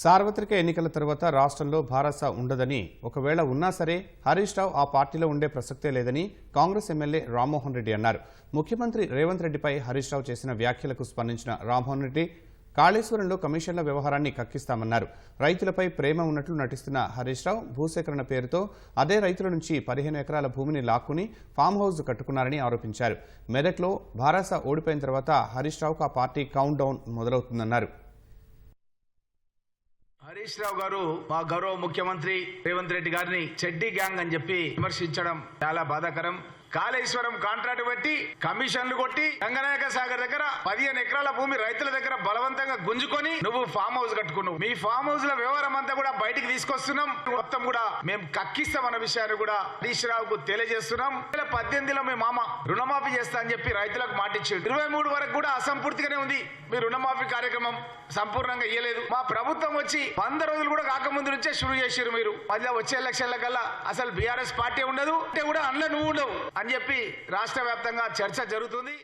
సార్వత్రిక ఎన్నికల తర్వాత రాష్ట్రంలో భారస ఉండదని ఒకవేళ ఉన్నా సరే హరీష్ రావు ఆ పార్టీలో ఉండే ప్రసక్తే లేదని కాంగ్రెస్ ఎమ్మెల్యే రామ్మోహన్ రెడ్డి అన్నారు. ముఖ్యమంత్రి రేవంత్ రెడ్డిపై హరీష్ రావు చేసిన వ్యాఖ్యలకు స్పందించిన రామ్మోహన్ రెడ్డి కాళేశ్వరంలో కమిషన్ల వ్యవహారాన్ని కక్కిస్తామన్నారు. రైతులపై ప్రేమ ఉన్నట్లు నటిస్తున్న హరీష్ రావు భూసేకరణ పేరుతో అదే రైతుల నుంచి పదిహేను ఎకరాల భూమిని లాక్కుని ఫామ్ హౌస్ కట్టుకున్నారని ఆరోపించారు. మెదక్లో భారాస ఓడిపోయిన తర్వాత హరీష్ రావుకు ఆ పార్టీ కౌంట్ డౌన్ మొదలవుతుందన్నారు. హరీష్ రావు గారు మా గౌరవ ముఖ్యమంత్రి రేవంత్ రెడ్డి గారిని చెడ్డి గ్యాంగ్ అని చెప్పి విమర్శించడం చాలా బాధాకరం. కాళేశ్వరం కాంట్రాక్ట్ పెట్టి కమిషన్లు కొట్టి గంగనాయక సాగర్ దగ్గర పదిహేను ఎకరాల భూమి రైతుల దగ్గర బలవంతంగా గుంజుకొని నువ్వు ఫామ్ హౌస్ కట్టుకున్నావు. మీ ఫామ్ హౌస్లో వ్యవహారం అంతా కూడా బయటికి తీసుకొస్తున్నాం. మొత్తం కూడా మేము కక్కిస్తాం అన్న విషయాన్ని కూడా హరీష్ రావుకు తెలియజేస్తున్నాం. పద్దెనిమిదిలో మీ మామ రుణమాఫీ చేస్తా అని చెప్పి రైతులకు మాటిచ్చాడు ఇరవై మూడు వరకు కూడా అసంపూర్తిగానే ఉంది. మీ రుణమాఫీ కార్యక్రమం సంపూర్ణంగా ఇయ్యలేదు. మా ప్రభుత్వం వచ్చి వంద రోజులు కూడా కాకముందు నుంచే షురు చేసారు మీరు. మళ్ళీ వచ్చే ఎలక్షన్ల కల్లా అసలు బీఆర్ఎస్ పార్టీ ఉండదు. అంటే కూడా అందులో నువ్వు ఉండవు అని చెప్పి రాష్ట్ర వ్యాప్తంగా చర్చ జరుగుతుంది.